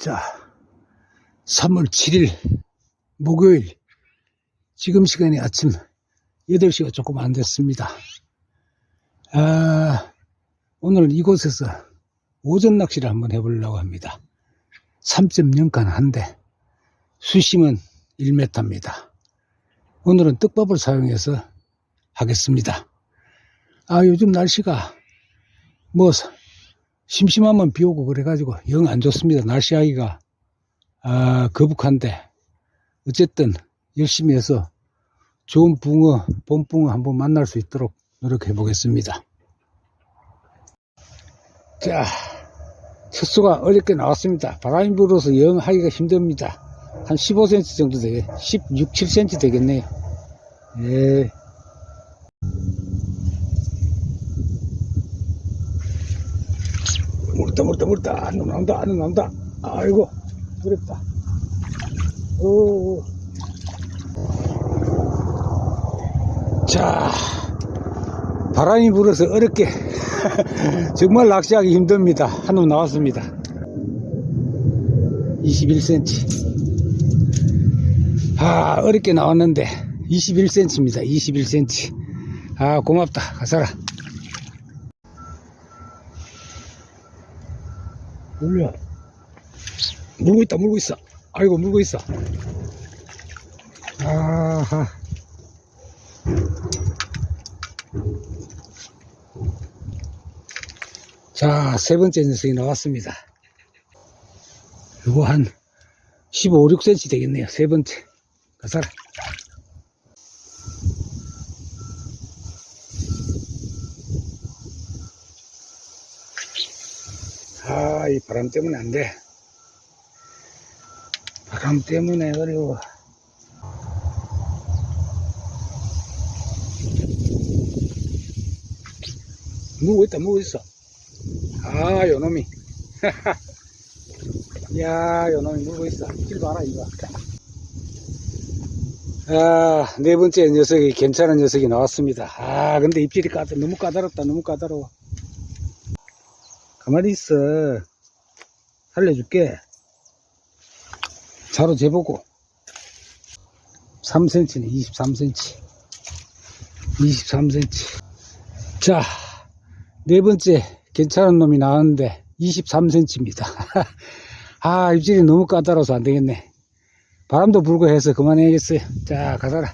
자, 3월 7일 목요일 지금 시간이 아침 8시가 조금 안 됐습니다. 아, 오늘 이곳에서 오전 낚시를 한번 해보려고 합니다. 3.0간 한대, 수심은 1m입니다. 오늘은 떡밥을 사용해서 하겠습니다. 아, 요즘 날씨가 뭐 심심하면 비 오고 그래가지고 영 안 좋습니다. 날씨하기가 아, 거북한데 어쨌든 열심히 해서 좋은 붕어, 봄붕어 한번 만날 수 있도록 노력해 보겠습니다. 자, 첫 수가 어렵게 나왔습니다. 바람이 불어서 영 하기가 힘듭니다. 한 15cm 정도 되게, 16, 7cm 되겠네요. 예. 물다 물다 물다. 안 나온다 안 나온다. 아이고 어렵다. 오. 자 바람이 불어서 어렵게 정말 낚시하기 힘듭니다. 한놈 나왔습니다. 21cm 아 어렵게 나왔는데 21cm입니다. 21cm 아 고맙다. 가사라 물려. 물고 있다, 물고 있어. 아이고, 물고 있어. 아하. 자, 세 번째 녀석이 나왔습니다. 이거 한 15, 6cm 되겠네요. 세 번째. 가사라. 아, 이 바람 때문에 안 돼. 바람 때문에 어려워. 물고 있다, 물고 있어. 아, 요 놈이. 야, 요 놈이 물고 있어. 길 봐라, 이거. 아, 네 번째 녀석이, 괜찮은 녀석이 나왔습니다. 아, 근데 입질이 까다, 너무 까다롭다, 너무 까다로워. 가만히 있어. 살려줄게. 자로 재보고. 3cm네, 23cm. 23cm. 자, 네 번째 괜찮은 놈이 나왔는데 23cm입니다. 아, 입질이 너무 까다로워서 안 되겠네. 바람도 불고 해서 그만해야겠어요. 자, 가사라.